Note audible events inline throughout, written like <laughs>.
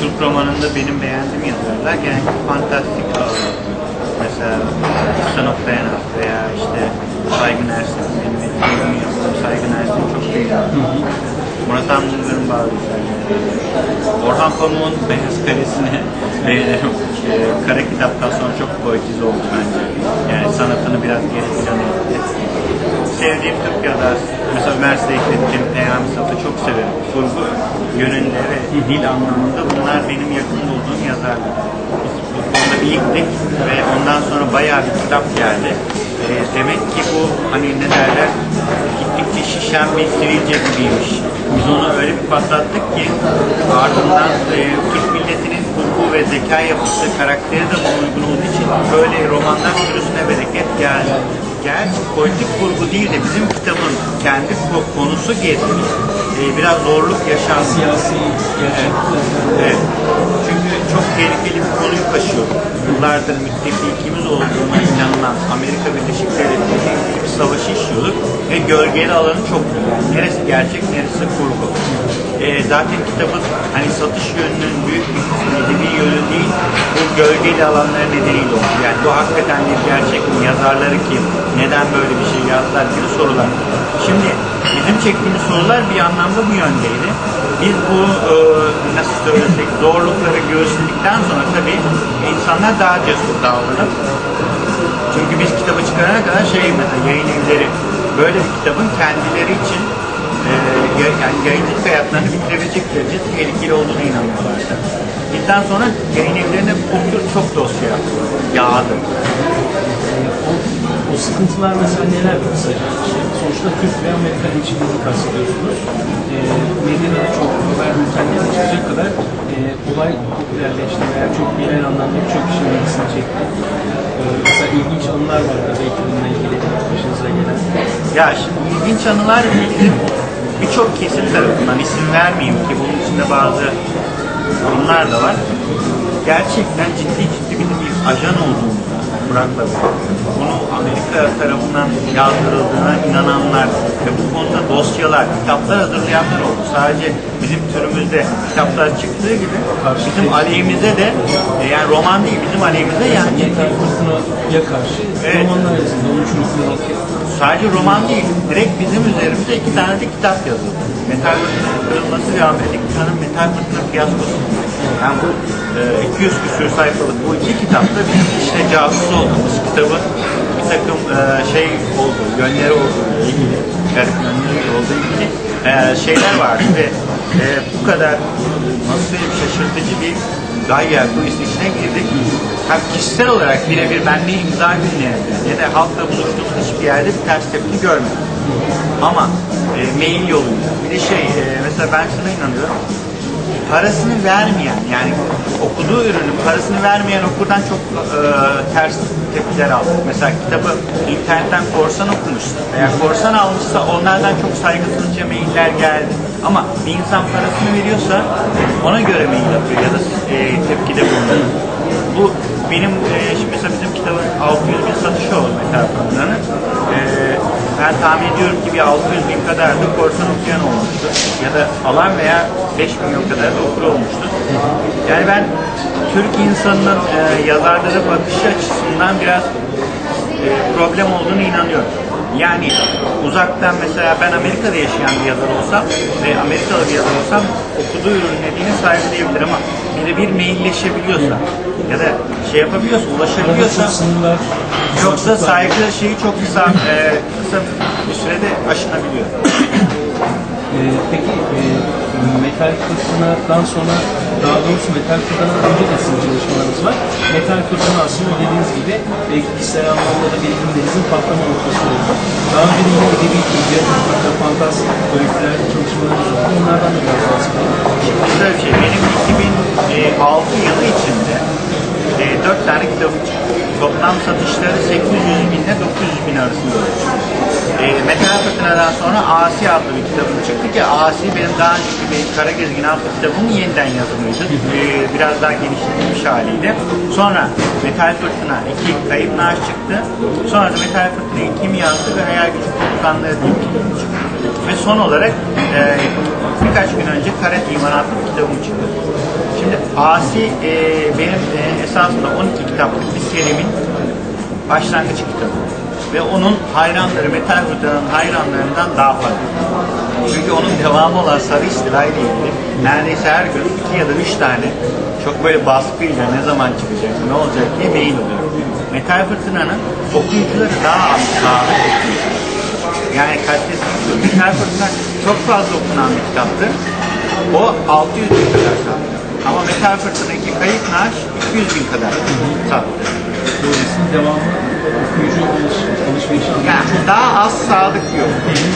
Türk romanında benim beğendiğim yazarlar genellikle fantastik ağırlıklı. Mesela Hasan Oktayanov veya işte Saygın Ersin. Benim etkilerini yaptığım Saygın Ersin çok beğeniyorum. Murat Anmur'un bazı. Orhan Pamuk'un Beyaz Kalesi'ni beğenirim. <laughs> Ee, kara kitaptan sonra çok poetize oldu bence. Yani sanatını biraz geri plana etti. Sevdiğim Türk yazar, mesela Ömer Seyfettin, Peyami Saf'ı çok severim. Kurgu yönünde ve dil anlamında bunlar benim yakın bulduğum yazarlar. Konuda biriktik ve ondan sonra bayağı bir kitap geldi. Ee, demek ki bu hani ne derler gittikçe şişen bir sivilce gibiymiş. Biz onu öyle bir patlattık ki ardından e, Türk milletinin kurgu ve zeka yapısı karakteri de uygun olduğu için böyle romanlar sürüsüne bereket geldi. Gerçi politik kurgu değil de bizim kitabın kendi ko- konusu gereği e, biraz zorluk yaşandı. Siyasi gerçekten. Evet. Çünkü çok tehlikeli bir konuyu taşıyor. Yıllardır müttefikimiz olduğuna inanılan Amerika Birleşik Devletleri ile bir savaşı işliyorduk ve gölgeli alanı çok büyük. Neresi gerçek, neresi kurgu. Ee, zaten kitabın hani satış yönünün büyük bir kısmı edebi yönü değil, bu gölgeli alanları nedeniyle oldu. Bu hakikaten bir gerçek mi, yazarları kim, neden böyle bir şey yazdılar gibi sorular. Şimdi bizim çektiğimiz sorular bir anlamda bu yöndeydi. Biz bu e, nasıl söylesek zorlukları göğüsledikten sonra tabii insanlar daha cesur davranıp çünkü biz kitabı çıkarana kadar şey mesela yayın evleri böyle bir kitabın kendileri için e, ya- yani yayıncılık hayatlarını bitirebilecek derece tehlikeli olduğuna inanıyorlardı. Bizden sonra yayın evlerine bu tür çok dosya yağdı. O, o sıkıntılar mesela neler kısaca? Sonuçta Türk ve Amerikan ilişkilerini kastediyorsunuz. E, medyada da çok haber bültenleri çıkacak kadar e, olay popülerleşti veya çok genel anlamda birçok kişinin ilgisini çekti. E, mesela ilginç anılar var da belki bununla ilgili başınıza gelen. Ya şimdi ilginç anılar bizim birçok kesim tarafından isim vermeyeyim ki bunun içinde bazı durumlar da var. Gerçekten ciddi ciddi bizim bir ajan olduğumuzu Burak'la bunu Amerika tarafından yazdırıldığına inananlar ve bu konuda dosyalar, kitaplar hazırlayanlar oldu. Sadece bizim türümüzde kitaplar çıktığı gibi bizim aleyhimize de yani roman değil bizim aleyhimize yani fırtınaya karşı Evet. romanlar yazıldı. 13 Unutmamak sadece roman değil, direkt bizim üzerimize iki tane de kitap yazıldı. Metal Fırtına'nın kırılması ve Amerika'nın Metal Fırtına fiyaskosu. Yani bu e, 200 küsur sayfalık bu iki kitapta bizim işte casus olduğumuz kitabın bir takım e, şey olduğu, yönleri olduğu ilgili, garip yönleri olduğu ilgili e, şeyler vardı ve e, bu kadar nasıl söyleyeyim şaşırtıcı bir Gayer bu işin içine girdik. Hem kişisel olarak birebir benle imza günlerinde ne de halkla buluştuğumuz hiçbir yerde bir ters tepki görmedim. Ama e, mail yoluyla bir de şey e, mesela ben şuna inanıyorum parasını vermeyen yani okuduğu ürünün parasını vermeyen okurdan çok e, ters tepkiler aldık. Mesela kitabı internetten korsan okumuşsa veya korsan almışsa onlardan çok saygısızca mailler geldi. Ama bir insan parasını veriyorsa ona göre mail atıyor ya da e, tepkide bulunuyor. Bu benim e, şimdi mesela bizim kitabın 600 bin satışı oldu Metal Fırtına'nın. E, ben tahmin ediyorum ki bir 600 bin kadar da korsan okuyan olmuştu. Ya da alan veya 5 milyon kadar da okur olmuştu. Yani ben Türk insanının e, yazarlara bakış açısından biraz e, problem olduğunu inanıyorum. Yani uzaktan mesela ben Amerika'da yaşayan bir yazar olsam ve Amerikalı bir yazar olsam okuduğu ürünün dediğini saygılayabilir ama birebir mailleşebiliyorsa ya da şey yapabiliyorsa, ulaşabiliyorsa yoksa saygı şeyi çok kısa e, kısa bir sürede aşınabiliyor. Ee, peki e, Metal Fırtına'dan sonra daha doğrusu Metal Fırtına'dan önce de sizin çalışmalarınız var. Metal Fırtına aslında dediğiniz gibi belki kişisel anlamda da birikimlerinizin patlama noktası oldu. Daha önce de edebi literatürde fantastik öyküler çalışmalarınız var. Onlardan da biraz bahsedelim. Şöyle bir şey, benim 2006 yılı içinde e, 4 tane kitabım çıktı. Toplam satışları 800 bin ile 900 bin arasında oldu. E, Metal Fırtına'dan sonra Asi adlı bir kitabım çıktı ki Asi benim daha önceki bir Kara Gezgin adlı kitabımın yeniden yazımıydı. E, biraz daha geliştirilmiş haliydi. Sonra Metal Fırtına 2 Kayıp Naaş çıktı. Sonra da Metal Fırtına 2 mi yazdı ve Hayal Gücü Komutanları diye bir kitabım çıktı. Ve son olarak e, birkaç gün önce Kara İman adlı bir kitabım çıktı. Şimdi Asi e, benim e, esasında 12 kitaplık bir serimin başlangıç kitabı. Ve onun hayranları, Metal Fırtına'nın hayranlarından daha fazla. Çünkü onun devamı olan Sarı İstila ile neredeyse her gün iki ya da üç tane çok böyle baskıyla ne zaman çıkacak, ne olacak diye mail oluyor. Metal Fırtına'nın okuyucuları daha az sağlık okuyucu. Yani kalitesi Metal Fırtına çok fazla okunan bir kitaptır. O 600 bin kadar sattı. Ama Metal Fırtına 2 Kayıp Naş 200 bin kadar sattı. Dolayısıyla devamlı okuyucu anlamında Yani daha az sadık yok.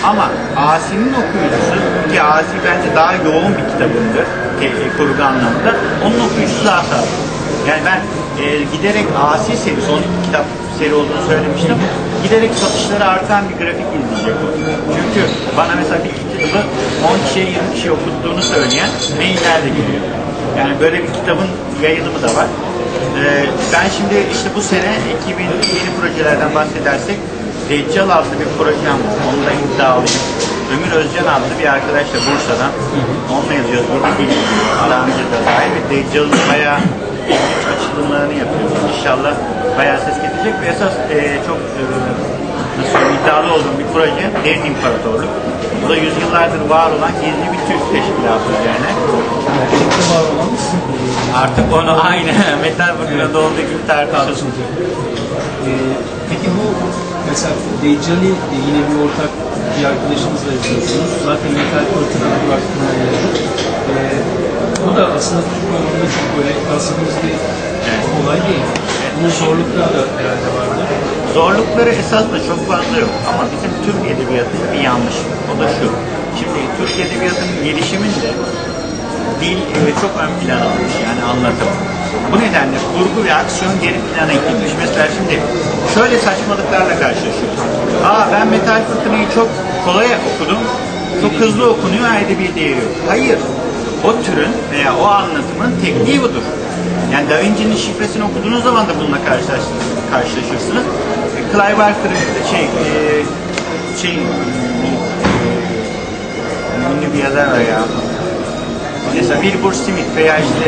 Ama Asi'nin okuyucusu ki Asi bence daha yoğun bir kitabındır e, kurgu anlamında. Onun okuyucusu daha sadık. Yani ben e, giderek Asi serisi, 12 kitap seri olduğunu söylemiştim. Giderek satışları artan bir grafik izleyecek bu. Çünkü bana mesela bir kitabı 10 kişiye 20 kişi okuttuğunu söyleyen mailler de geliyor. Yani böyle bir kitabın yayılımı da var. Ee, ben şimdi işte bu sene 2000 yeni projelerden bahsedersek Deccal adlı bir projem var. Onu da iddialıyım. Ömür Özcan adlı bir arkadaşla Bursa'dan. Onunla yazıyoruz. Yedi dil daha önce de dahil ve Deccal'ın bayağı ilginç açılımlarını yapıyoruz. İnşallah bayağı ses getirecek ve esas e, çok e, nasıl iddialı olduğum bir proje Derin İmparatorluk. Bu da yüzyıllardır var olan gizli bir Türk teşkilatı üzerine. var olan Artık onu aynı <laughs> metal fırtınada olduğu gibi tartışılacak. Ee, peki bu mesela Deccali yine bir ortak bir arkadaşımızla yapıyorsunuz. Zaten Metal Fırtına'da bir ee, Bu da aslında Türk oyununda çok böyle bahsettiğimiz bir olay değil. Bunun zorlukları da herhalde vardır. Zorlukları esasında çok fazla yok ama bizim Türk edebiyatında bir yanlış. O da şu. Şimdi Türk edebiyatının gelişiminde dil e, çok ön plana almış yani anlatım. Bu nedenle kurgu ve aksiyon geri plana itilmiş. Mesela şimdi şöyle saçmalıklarla karşılaşıyoruz. Aa ben Metal Fırtına'yı çok kolay okudum. Çok hızlı okunuyor, edebi değeri yok. Hayır. O türün veya o anlatımın tekniği budur. Yani Da Vinci'nin şifresini okuduğunuz zaman da bununla karşılaş- karşılaşırsınız. E, Clive Barker'ın şey, e, şey, ünlü bir yazar var ya. Mesela Wilbur Smith veya işte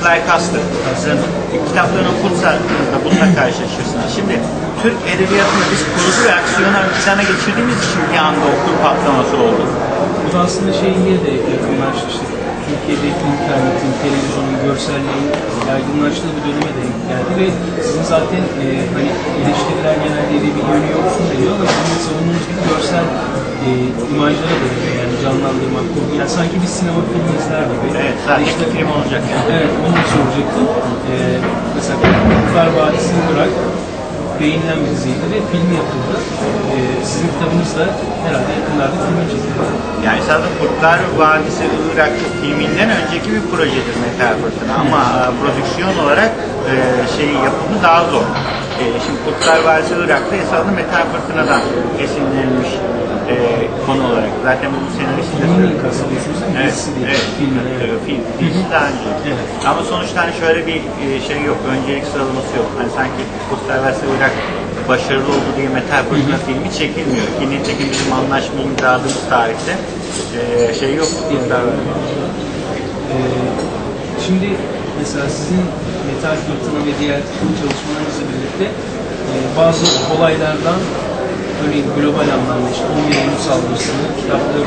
Clive Custer'ın kitaplarını okursanız da bununla karşılaşırsınız. Şimdi Türk edebiyatını biz kurgu ve aksiyonu ön geçirdiğimiz için bir anda okur patlaması oldu. Bu da aslında şeye de yakınlaştı. Türkiye'de internetin, televizyonun, görselliğin yaygınlaştığı bir döneme denk ve sizin zaten e, hani eleştiriler genelde edebi yönü yoksun deniyor ama sizin savunduğunuz gibi görsel e, imajlara dönüyor yani canlandırmak, kurgu. Yani sanki bir sinema filmi izler gibi. Evet, zaten İşte- film olacak. Evet, onu da soracaktım. Ee, mesela Kurtlar Vadisi'ni bırak, beğenilen bir diziydi ve film yapıldı. Ee, sizin kitabınız da herhalde yakınlarda filmi çekildi. Yani zaten Kurtlar Vadisi Irak filminden önceki bir projedir Metal Fırtına ama e, prodüksiyon olarak e, şey yapımı daha zor. E, şimdi Kurtlar Vadisi Irak'ta esasında Metal Fırtına'dan esinlenmiş e, konu olarak. Zaten bu senaristi de değil mi? Evet, evet, evet, Evet. film, daha önce. Evet. Ama sonuçta hani şöyle bir e, şey yok, öncelik sıralaması yok. Hani sanki Kurtlar Vadisi Irak başarılı oldu diye Metal Fırtına filmi çekilmiyor. Ki nitekim bizim anlaşma imzaladığımız tarihte e, şey yok. Vadisi. Ee, şimdi mesela sizin Metal Fırtına ve diğer çalışmalarınızla birlikte e, bazı olaylardan örneğin global anlamda işte 11 Eylül saldırısını kitapları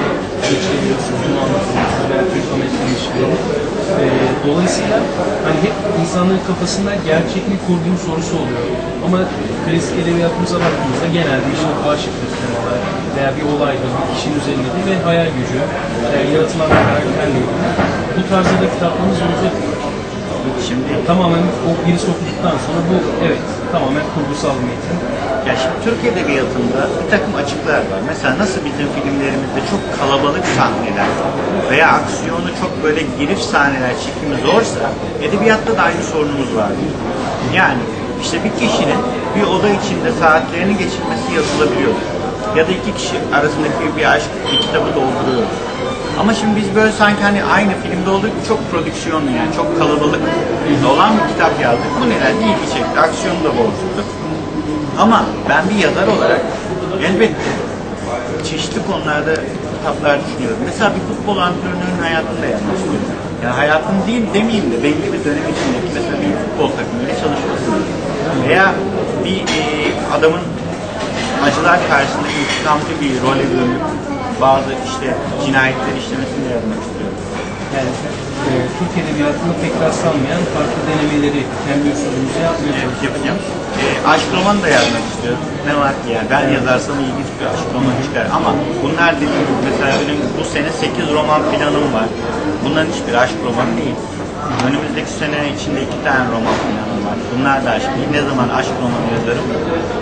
geçirebiliyorsunuz, bunu anlatıyorsunuz veya Türk-Amerika ilişkileri. Ee, dolayısıyla hani hep insanların kafasında gerçeklik kurduğum sorusu oluyor. Ama klasik edebiyatımıza baktığımızda genelde işte aşıktır temalar veya bir olaydır, bir kişinin üzerindedir ve hayal gücü veya yaratılan karakterle ilgili. Bu tarzda da kitaplarımız olacak. Şimdi Tamamen o birisi okuduktan sonra bu evet tamamen kurgusal bir metin. Ya şimdi Türk Edebiyatı'nda bir takım açıklar var. Mesela nasıl bizim filmlerimizde çok kalabalık sahneler veya aksiyonu çok böyle girif sahneler çekimi zorsa edebiyatta da aynı sorunumuz var. Yani işte bir kişinin bir oda içinde saatlerini geçirmesi yazılabiliyor. Ya da iki kişi arasındaki bir aşk bir kitabı dolduruyor. Ama şimdi biz böyle sanki hani aynı filmde olduğu gibi çok prodüksiyonlu yani çok kalabalık olan bir kitap yazdık. Bu nedenle ilgi çekti. Aksiyonu da bol. Ama ben bir yazar olarak elbette çeşitli konularda kitaplar düşünüyorum. Mesela bir futbol antrenörünün hayatını da yazmak istiyorum. Yani hayatın değil demeyeyim de belli bir dönem içindeki mesela bir futbol takımıyla çalışmasını veya bir e, adamın acılar karşısında intikamcı bir role bürünüp bazı işte cinayetler işlemesini yazmak istiyorum. Yani e, Türk Edebiyatı'nda pek rastlanmayan farklı denemeleri kendi usulümüzü yapmaya Evet, çalışıyoruz. yapacağım. E, aşk romanı da yazmak istiyorum. Ne var ki yani ben yazarsam ilginç bir aşk romanı çıkar. Ama bunlar dediğim gibi mesela benim bu sene 8 roman planım var. Bunların hiçbir aşk romanı değil. Önümüzdeki sene içinde iki tane roman planım var. Bunlar da aşk. Ne zaman aşk romanı yazarım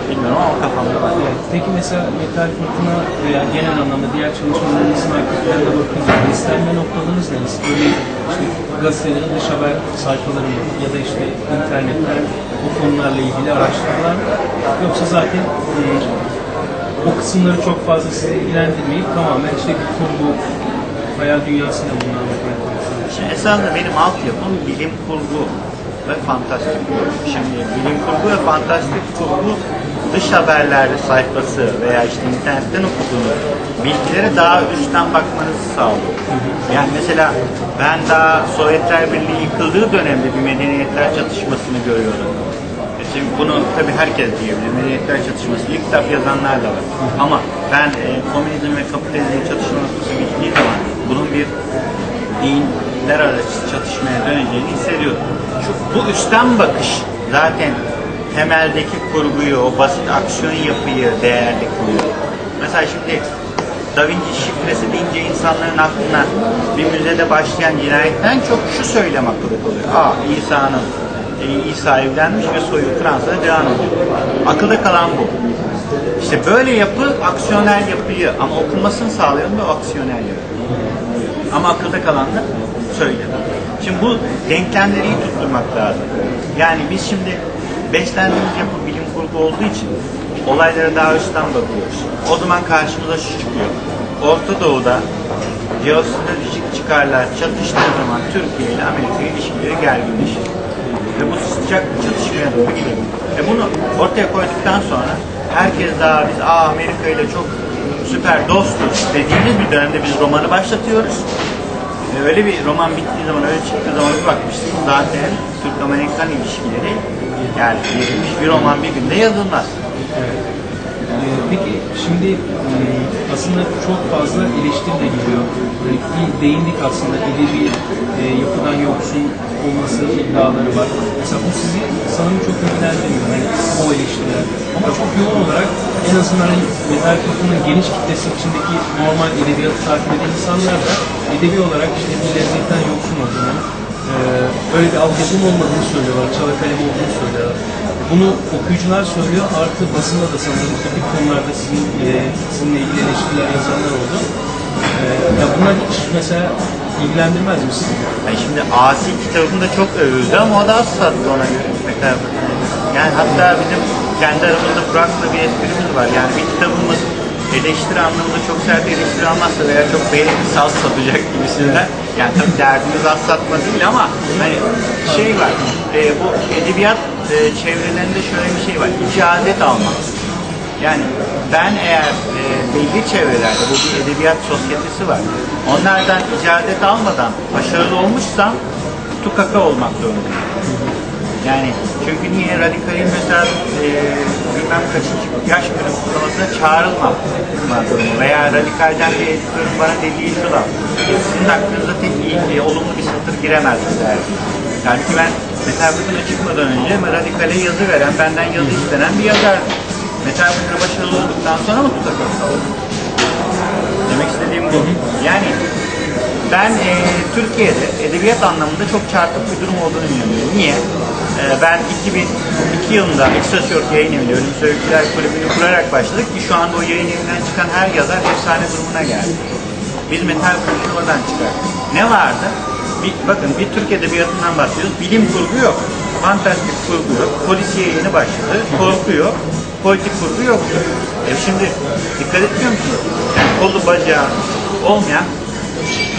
bilmiyorum ama kafamda var. Peki mesela Metal Fırtına veya genel anlamda diğer çalışmalarınızın arkalarına bakınca istenme noktalarınız ne? Böyle işte gazetelerin dış haber sayfaları mı? Ya da işte internetten bu konularla ilgili araştırmalar? Yoksa zaten e, o kısımları çok fazla sizi ilgilendirmeyip tamamen işte kurgu hayal anlatmaya çalışıyorsunuz. Şimdi esasında benim altyapım bilim kurgu ve fantastik kurgu. Şimdi bilim kurgu ve fantastik kurgu dış haberlerde sayfası veya işte internetten okuduğunuz bilgilere daha üstten bakmanızı sağlıyor. Yani mesela ben daha Sovyetler Birliği yıkıldığı dönemde bir medeniyetler çatışmasını görüyordum. E Şimdi bunu tabii herkes diyebilir. Medeniyetler çatışması ilk kitap yazanlar da var. Ama ben e, komünizm ve kapitalizmin çatışma noktası bittiği zaman bunun bir dinler arası çatışmaya döneceğini hissediyorum. Şu, bu üstten bakış zaten temeldeki kurguyu, o basit aksiyon yapıyı değerli kılıyor. Mesela şimdi Da Vinci şifresi deyince insanların aklına bir müzede başlayan cinayetten çok şu söylem akıllı kalıyor. Aa İsa'nın e, İsa evlenmiş ve soyu Fransa'da devam ediyor. Akılda kalan bu. İşte böyle yapı aksiyonel yapıyı ama okunmasını sağlayan da aksiyonel yapı. Ama akılda kalan da söylem. Şimdi bu denklemleri iyi tutturmak lazım. Yani biz şimdi beslendiğimiz yapı bilim kurgu olduğu için olaylara daha üstten bakıyoruz. O zaman karşımıza şu çıkıyor. Orta Doğu'da jeostratejik çıkarlar çatıştığı zaman Türkiye ile Amerika ilişkileri gerginleşir. Ve bu sıcak çatışmaya doğru gidiyor. E bunu ortaya koyduktan sonra herkes daha biz Aa, Amerika ile çok süper dostuz dediğimiz bir dönemde biz romanı başlatıyoruz. Öyle bir roman bittiği zaman, öyle çıktığı zaman bir bakmışsınız zaten Türk-Amerikan ilişkileri yani verilmiş bir roman bir günde yazılmaz. Peki şimdi e, aslında çok fazla eleştiri de geliyor. Hani bir değindik aslında edebi e, yapıdan yoksun olması iddiaları var. Mesela bu sizi sanırım çok ilgilendirmiyor hani o eleştiriler. Ama çok yoğun olarak en azından hani metal toplumun geniş kitlesi içindeki normal edebiyatı takip eden insanlar da edebi olarak işte bir lezzetten yoksun olduğunu, e, öyle bir altyapım olmadığını söylüyorlar, çala kalem olduğunu söylüyorlar. Bunu okuyucular söylüyor, artı basında da sanırım tip konularda sizin, e, sizinle ilgili eleştiriler yazanlar oldu. E, ya bunlar hiç mesela ilgilendirmez mi sizi? Yani şimdi Asi kitabında çok övüldü ama o da az sattı ona göre. Mesela yani hatta bizim kendi aramızda Burak'la bir esprimiz var. Yani bir kitabımız eleştiri anlamında çok sert eleştiri almazsa veya çok beğeni saz satacak gibisinden. Yani tabii derdimiz az satma değil ama hani şey var. e, bu edebiyat e, çevrelerinde şöyle bir şey var. İcazet almak. Yani ben eğer e, belli çevrelerde bu bir edebiyat sosyetesi var. Onlardan icazet almadan başarılı olmuşsam tukaka olmak zorundayım. Yani çünkü niye radikalin mesela e, bilmem kaçıncı yaş günü kutlamasına çağrılmam veya radikalden bir editörün bana dediği şu laf. "E, Sizin hakkınızda tek iyi, olumlu bir satır giremez derdi. Yani ki ben Fırtına çıkmadan önce radikale yazı veren, benden yazı istenen bir yazardım. Fırtına başarılı olduktan sonra mı oldum? Demek istediğim bu. Yani ben e, Türkiye'de edebiyat anlamında çok çarpık bir durum olduğunu inanıyorum. Niye? E, ben 2002 yılında Excelsior yayın eviyle Ölüm Söğütçüler Kulübü'nü kurarak başladık ki şu anda o yayın evinden çıkan her yazar efsane durumuna geldi. Biz metal kurgu oradan çıkarttık. Ne vardı? Bir, bakın bir Türk edebiyatından bahsediyoruz. Bilim kurgu yok. Fantastik kurgu yok. Polisiye yeni başladı. Korku yok. Politik kurgu yok. E şimdi dikkat etmiyor musunuz? Yani kolu bacağı olmayan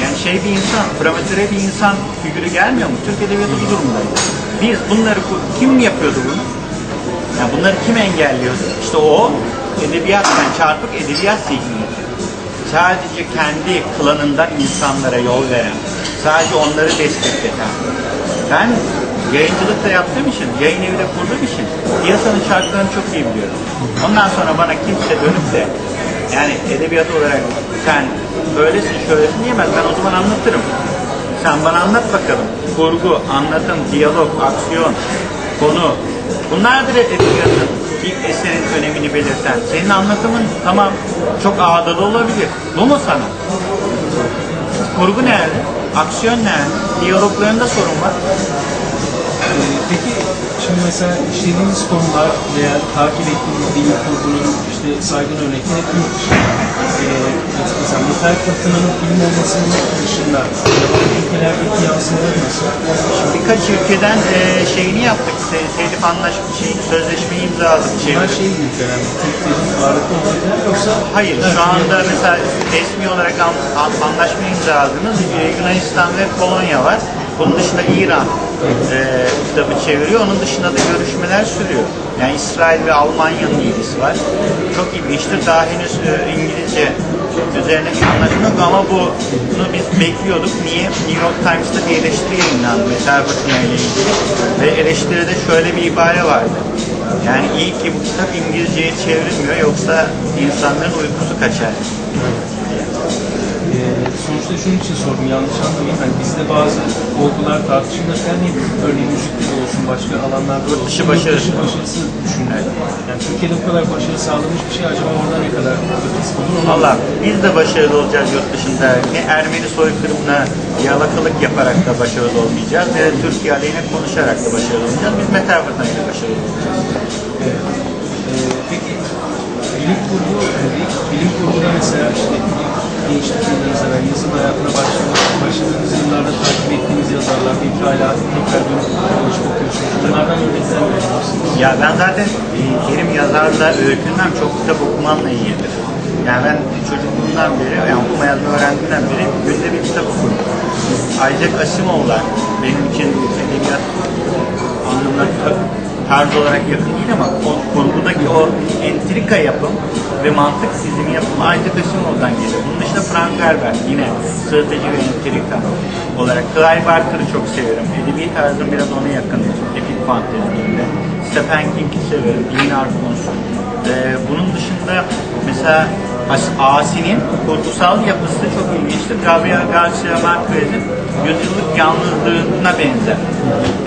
yani şey bir insan, prematöre bir insan figürü gelmiyor mu? Türk Edebiyatı bu durumdaydı. Biz bunları kim yapıyordu bunu? Yani bunları kim engelliyordu? İşte o edebiyattan çarpık edebiyat zihniyeti. Sadece kendi klanından insanlara yol veren, Sadece onları destekleten. Ben yayıncılık da yaptığım için, yayın evi de kurduğum için piyasanın şartlarını çok iyi biliyorum. Ondan sonra bana kimse dönüp de yani edebiyat olarak sen böylesin şöylesin diyemez. Ben o zaman anlatırım. Sen bana anlat bakalım. Kurgu, anlatım, diyalog, aksiyon, konu. Bunlardır edebiyatın ilk eserin önemini belirten. Senin anlatımın tamam çok ağdalı olabilir. Bu mu sana? Kurgu nerede? Aksiyon nerede? Diyaloglarında sorun var. Ee, Peki şimdi mesela işlediğiniz konular veya takip ettiğiniz bilim kurgunun işte saygın örnekleri hep yurt dışı. Ee, mesela Metal Fırtına'nın film olmasının dışında yabancı ülkelerdeki yansımaları nasıl? Birkaç ülkeden e, şeyini yaptık. Te- Telif anlaşma şeyini, sözleşmeyi imzaladık. Bunlar şey mi? Ağırlıklı olacaklar yoksa Hayır, şu anda mesela resmi olarak an, an- anlaşma imzaladığımız e, Yunanistan ve Polonya var. Bunun dışında İran e, kitabı çeviriyor. Onun dışında da görüşmeler sürüyor. Yani İsrail ve Almanya'nın ilgisi var. Çok ilginçtir. Daha henüz e, İngilizce üzerine bir anlaşma yok ama bu, bunu biz bekliyorduk. Niye? New York Times'ta bir eleştiri yayınlandı Metal Fırtına ile ilgili. Ve eleştiride şöyle bir ibare vardı. Yani iyi ki bu kitap İngilizceye çevrilmiyor yoksa insanların uykusu kaçar. Sonuçta şunun için sordum yanlış anlamayın. Hani bizde bazı olgular tartışılırken hep örneğin müzikte de olsun başka alanlarda da olsun. dışı başarı. Dışı başarısı düşünülür. Yani Türkiye'de bu kadar başarı sağlamış bir şey acaba orada ne kadar ötesi olur? onu Allah biz de başarılı olacağız yurt dışında. Ne Ermeni soykırımına yalakalık yaparak da başarılı olmayacağız. Ne Türkiye aleyhine konuşarak da başarılı olmayacağız. Biz Metal Fırtına ile başarılı olacağız. Ee, peki bilim kurgu. Bilim kurguda mesela işte gençlik yıllarınızda ben yazım hayatına başladığınız, başladığınız yıllarda takip ettiğiniz yazarlar, hala tekrar dönüp dolaşıp okuyorsunuz. Bunlardan örnekler verir misiniz? Ya ben zaten e, benim yazarla öykünmem çok kitap okumanla ilgilidir. Yani ben çocukluğumdan beri, yani okuma yazma öğrendiğimden beri günde bir kitap okurum. Isaac Asimov'lar benim için edebiyat anlamına ta- tarz olarak yakın değil ama o kurgudaki o entrika yapım ve mantık çizimi yapım Isaac Asimov'dan geliyor. Bunun dışında Frank Herbert yine strateji ve entrika olarak. Clive Barker'ı çok severim. Edebi tarzım biraz ona yakın. Epik fantezide. Stephen King'i severim. Dean Arcons. Ee, bunun dışında mesela As- Asi'nin kurgusal yapısı çok ilginçtir. Gabriel Garcia Marquez'in yüzyıllık yalnızlığına benzer.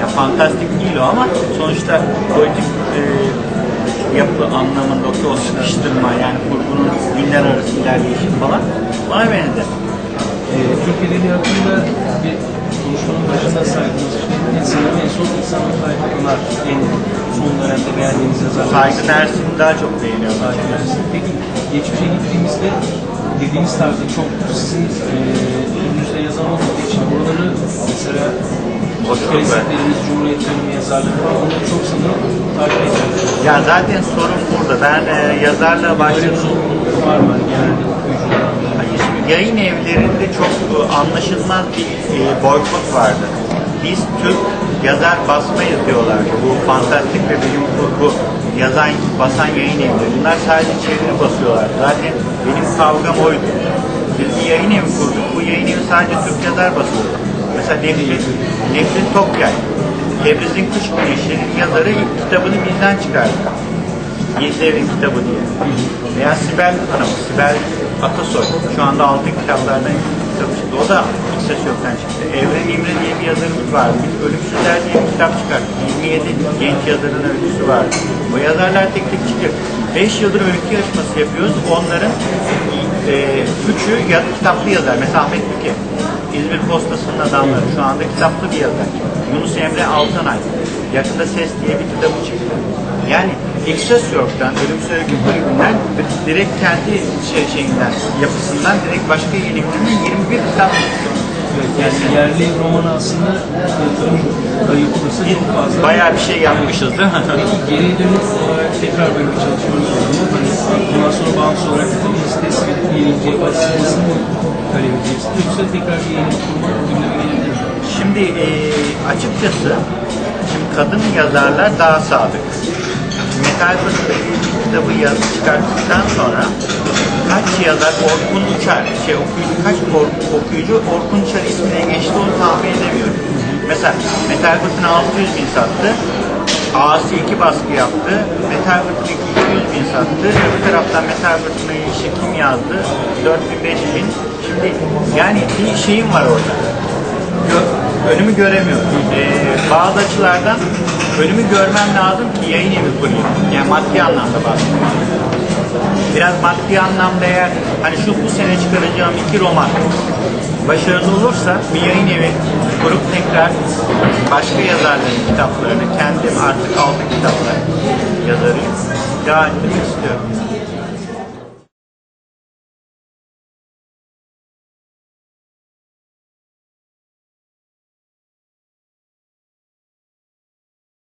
Yani fantastik değil o ama sonuçta politik e, yapı anlamındaki o sıkıştırma yani kurgunun günler arası ilerleyişi falan bana benzer. Ee, Türk Edebiyatı'nda bir konuşmanın başında saydığınız işte en son insanın Tayfunlar en son dönemde beğendiğiniz yazarlar. Saygın Ersin'i daha çok beğeniyorum. Saygın Ersin. Peki geçmişe gittiğimizde dediğiniz tarzda çok sizin e, önünüzde yazan olmadığı için oraları mesela Hoşluk ben. klasiklerimiz, Cumhuriyet dönemi yazarları falan onları çok sanırım takip ediyoruz. Ya zaten sorun burada. Ben e, yazarla başladım. var mı? Hayır, şimdi yayın evlerinde çok e, anlaşılmaz bir e, boykot vardı. Biz Türk yazar basmayız diyorlardı. Bu fantastik ve bilim kurgu yazan, basan yayın evleri. Bunlar sadece çeviri basıyorlar. Zaten benim kavgam oydu. Biz bir yayın evi kurduk. Bu yayın evi sadece Türk yazar basıyordu. Mesela Nefret, Nefret Tokyay. Tebriz'in Kış Güneşi'nin yazarı ilk kitabını bizden çıkardı. Yedidev'in kitabı diye. Veya Sibel Hanım, Sibel Atasoy. Şu anda altın kitaplardan ilk çıktı. O da hiç ses yoktan çıktı. Evren İmre diye bir yazarımız vardı. Biz Ölümsüzler diye bir kitap çıkarttık. 27 genç yazarın öyküsü vardı. O yazarlar tek tek çıkıyor. 5 yıldır öykü yarışması yapıyoruz. Onların e, üçü ya, kitaplı yazar. Mesela Ahmet Büke. İzmir Postası'nın adamları. Şu anda kitaplı bir yazar. Yunus Emre Altanay. Yakında Ses diye bir kitabı çıktı. Yani Excelsior'dan, Ölümsüz Öykü Kulübü'nden direkt kendi şey, şeyinden, yapısından direkt başka yayın evinden 21 kitap yani yerli romanı aslında yatırım kayıplısı çok fazla. Bayağı bir şey yapmışız değil mi? Peki geriye dönüp tekrar böyle bir çalışmanız oldu mu? Hani bundan sonra bağımsız olarak kitabınızı teslim edip yayıncıya basılmasını mı? Yoksa tekrar bir yayın kurma gündeme gelebilir mi? Şimdi e, açıkçası şimdi kadın yazarlar daha sadık. Metal Fırtına'daki ilk kitabı yazıp çıkarttıktan sonra kaç yazar Orkun Uçar, şey okuyucu, kaç okuyucu Orkun Uçar ismine geçti onu tahmin edemiyorum. Mesela Metal Fırtına 600 bin sattı. Asi iki baskı yaptı. Metal Fırtına 200 bin sattı. Öbür taraftan Metal Fırtına'yı işte kim yazdı? 4000 5000. Şimdi yani bir şeyim var orada. Önümü göremiyorum. Ee, bazı açılardan önümü görmem lazım ki yayın evi kurayım. Yani maddi anlamda bahsediyorum. Biraz maddi anlamda eğer hani şu bu sene çıkaracağım iki roman başarılı olursa bir yayın evi kurup tekrar başka yazarların kitaplarını kendim artık altı kitaplar yazarıyım devam etmek istiyorum.